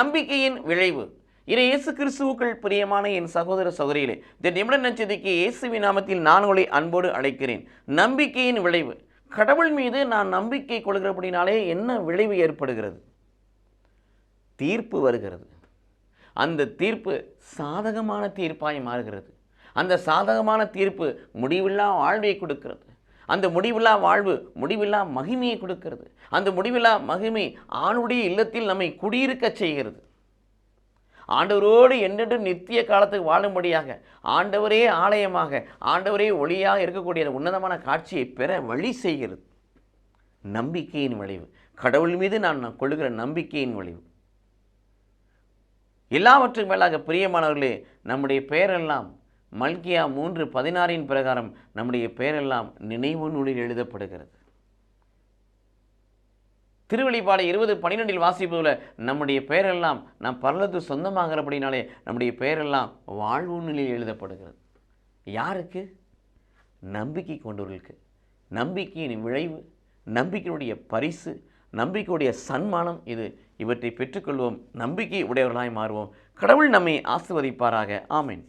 நம்பிக்கையின் விளைவு. இது இயேசு கிறிஸ்துவுக்குள் பிரியமான என் சகோதர சகோதரிகளே இந்த நிமிட நச்சதிக்கு இயேசுவின் நாமத்தில் நான் உங்களை அன்போடு அழைக்கிறேன். நம்பிக்கையின் விளைவு. கடவுள் மீது நான் நம்பிக்கை கொள்கிறபடினாலே என்ன விளைவு ஏற்படுகிறது? தீர்ப்பு வருகிறது. அந்த தீர்ப்பு சாதகமான தீர்ப்பாய் மாறுகிறது. அந்த சாதகமான தீர்ப்பு முடிவில்லா வாழ்வை கொடுக்கிறது. அந்த முடிவில்லா வாழ்வு முடிவில்லா மகிமையை கொடுக்கிறது. அந்த முடிவில்லா மகிமை ஆணுடைய இல்லத்தில் நம்மை குடியிருக்கச் செய்கிறது. ஆண்டவரோடு என்னென்று நித்திய காலத்துக்கு வாழும்படியாக ஆண்டவரே ஆலயமாக ஆண்டவரே ஒளியாக இருக்கக்கூடிய உன்னதமான காட்சியை பெற வழி செய்கிறது. நம்பிக்கையின் விளைவு. கடவுள் மீது நான் கொள்கிற கொள்ளுகிற நம்பிக்கையின் விளைவு. எல்லாவற்றுக்கும் மேலாக பிரியமானவர்களே நம்முடைய பெயரெல்லாம் மல்கியா மூன்று பதினாறின் பிரகாரம் நம்முடைய பெயரெல்லாம் நினைவு நூலில் எழுதப்படுகிறது. திருவெளிப்பாடு இருபது பன்னிரெண்டில் வாசிப்பதில் நம்முடைய பெயரெல்லாம் நம் பரலத்து சொந்தமாகிறபடினாலே நம்முடைய பெயரெல்லாம் வாழ்வு நிலையில் எழுதப்படுகிறது. யாருக்கு? நம்பிக்கை கொண்டவர்களுக்கு. நம்பிக்கையின் விளைவு நம்பிக்கையுடைய பரிசு நம்பிக்கையுடைய சன்மானம் இது இவற்றை பெற்றுக்கொள்வோம். நம்பிக்கை உடையவர்களாய் மாறுவோம். கடவுள் நம்மை ஆசிர்வதிப்பாராக. ஆமீன்.